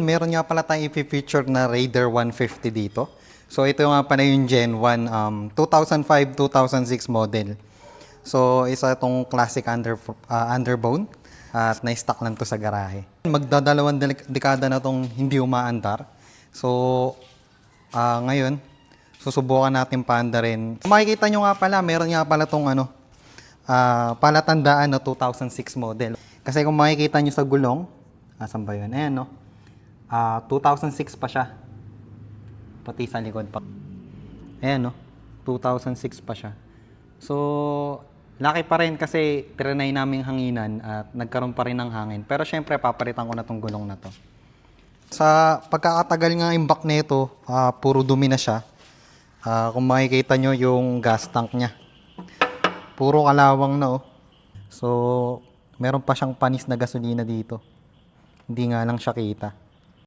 Meron nga pala tayong i-feature na Raider 150 dito. So ito nga pala yung Gen 1 um, 2005-2006 model. So isa itong classic under, ah, underbone at na-stock lang to sa garahe. Magdadalawang dekada na tong hindi umaandar. So ah, ngayon, susubukan natin paanda rin. Makikita nyo nga pala, meron nga pala tong ano, ah, palatandaan na 2006 model. Kasi kung makikita nyo sa gulong, asan ba yun? Ayan, no? Ah, 2006 pa siya. Pati sa likod pa. Ayan, no? 2006 pa siya. So, laki pa rin kasi trinay naming hanginan at nagkaroon pa rin ng hangin. Pero syempre, papalitan ko na tong gulong na to. Sa pagkakatagal nga back nito, ah, puro dumi na siya. Ah, kung makikita nyo yung gas tank niya. Puro kalawang na oh. So, meron pa siyang panis na gasolina dito. Hindi nga lang siya kita.